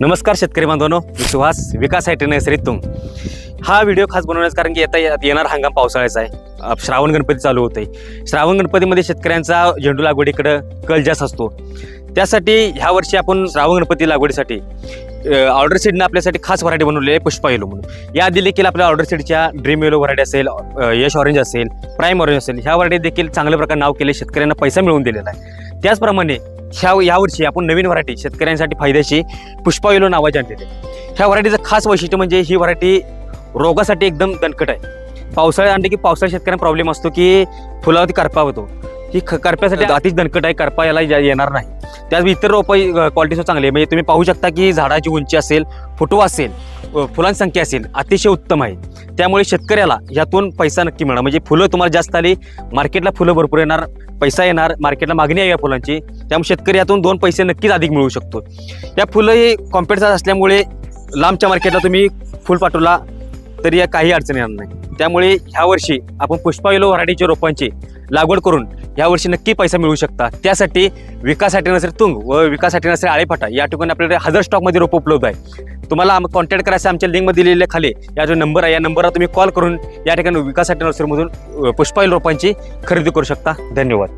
नमस्कार शेतकरी बांधवांनो मी सुहास विकास आय टी तुम. हा व्हिडिओ खास बनवण्यास कारण की येता येणार हंगाम पावसाळ्याचा आहे. श्रावण गणपती चालू होते श्रावण गणपतीमध्ये शेतकऱ्यांचा झेंडू लागवडीकडं कल जास्त असतो. त्यासाठी ह्या वर्षी आपण श्रावण गणपती लागवडीसाठी ऑर्डर सीडनं आपल्यासाठी खास व्हरायटी बनवलेली आहे पुष्पा येलो म्हणून. याआधी देखील आपल्या ऑर्डर सीडच्या ड्रीम येलो व्हरायटी असेल यश ऑरेंज असेल प्राईम ऑरेंज असेल ह्या व्हरायटी देखील चांगल्या प्रकारे नाव केले शेतकऱ्यांना पैसा मिळवून दिलेला आहे. त्याचप्रमाणे ह्या यावर्षी आपण नवीन व्हरायटी शेतकऱ्यांसाठी फायद्याची पुष्पा येलो नावाची आणलेली ह्या व्हरायटीचं खास वैशिष्ट्य म्हणजे ही व्हरायटी रोगासाठी एकदम दणकट आहे. पावसाळ्यात आणले की पावसाळ्यात शेतकऱ्यांना प्रॉब्लेम असतो की फुलावरती करपा होतो. ही ख करप्यासाठी अतिच दणकट आहे करपा याला येणार नाही. त्यात इतर रोपं क्वालिटी चांगली आहे. म्हणजे तुम्ही पाहू शकता की झाडाची उंची असेल फुटवा असेल फुलांची संख्या असेल अतिशय उत्तम आहे. त्यामुळे शेतकऱ्याला यातून पैसा नक्की मिळणार. म्हणजे फुलं तुम्हाला जास्त आली मार्केटला फुलं भरपूर येणार पैसा येणार मार्केटला मागणी आहे या फुलांची. त्यामुळे शेतकरी यातून दोन पैसे नक्कीच अधिक मिळू शकतो. या फुलं हे कॉम्पिटिशन असल्यामुळे लांबच्या मार्केटला तुम्ही फुल पाठवला तरी या काही अडचण येणार नाही. त्यामुळे ह्या वर्षी आपण पुष्पा येलो व्हरायटीच्या रोपांची लागवड करून यावर्षी नक्की पैसा मिळू शकता. त्यासाठी विकासाठी नसेल तुंग व विकासाठी नसेल आळेफाटा या ठिकाणी आपल्याकडे हजार स्टॉकमध्ये रोप उपलब्ध आहे. तुम्हाला कॉन्टॅक्ट करायचं आमच्या लिंकमध्ये दिलेल्या खाली. या जो नंबर आहे या नंबरला तुम्ही कॉल करून या ठिकाणी विकासाठी नर्सरीमधून पुष्पाईल रोपांची खरेदी करू शकता. धन्यवाद.